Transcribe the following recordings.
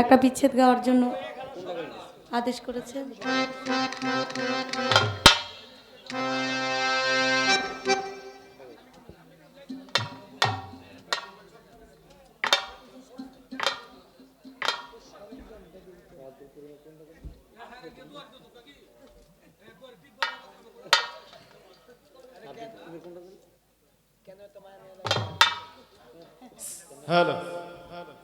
একটা বিচ্ছেদ গাওয়ার জন্য আদেশ করেছে হ্যালো এমন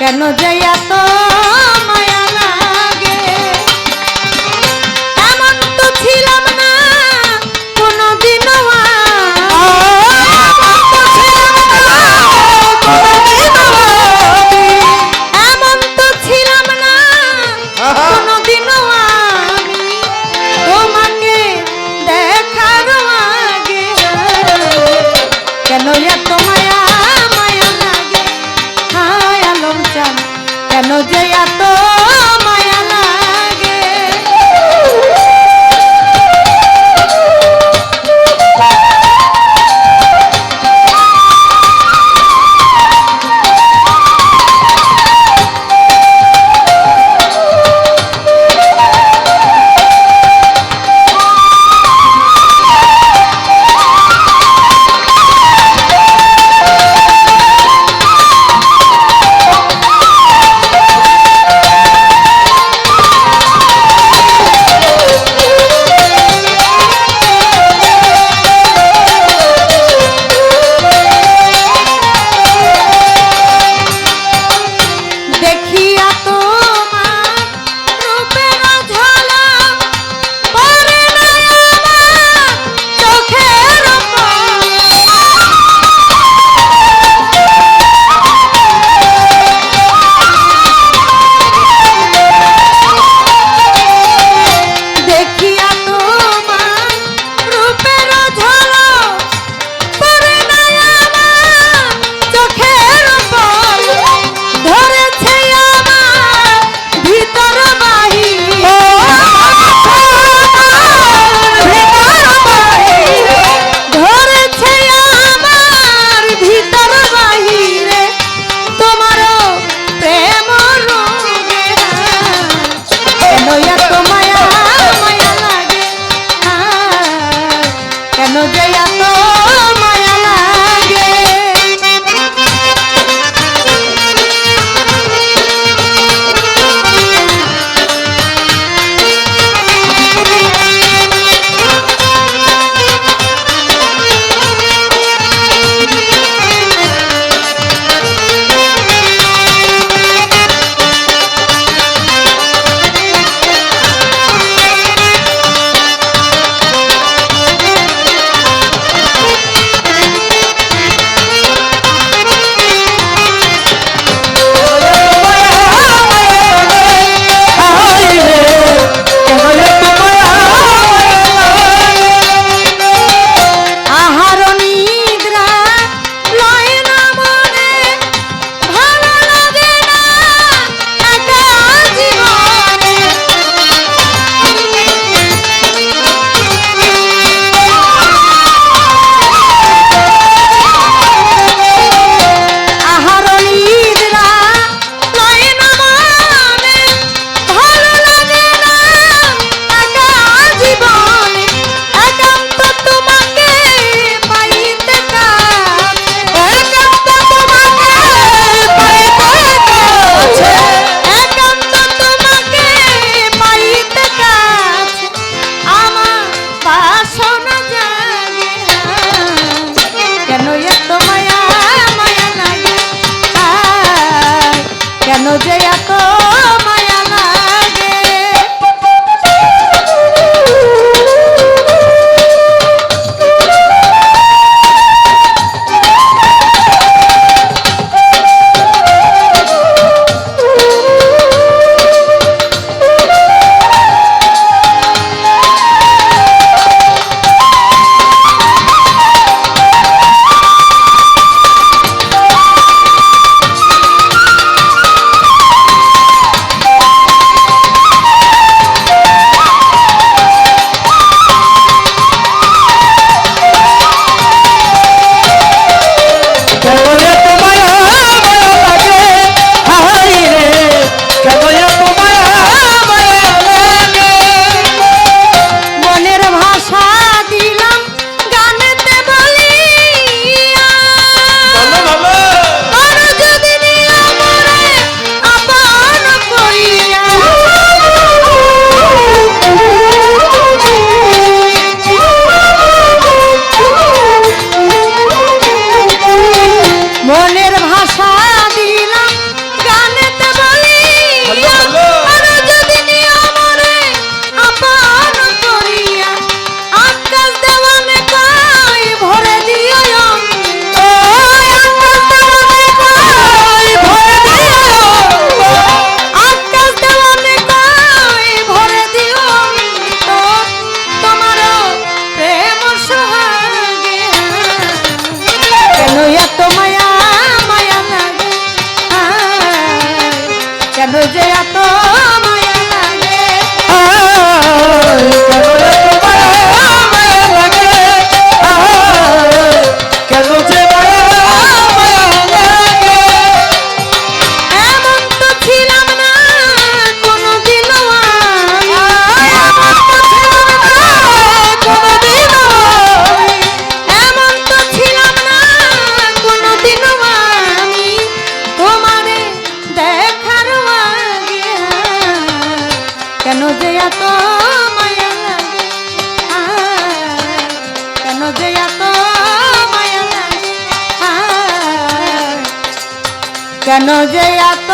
কেন যে এত মায়া লাগে? এমন তো ছিলাম না, কোনোদিনও এমন তো ছিলাম না আমি তোমাকে দেখার আগে। কেন এত এত এত মায়া মায়া লাগে। কেন যে এত কেন যে এত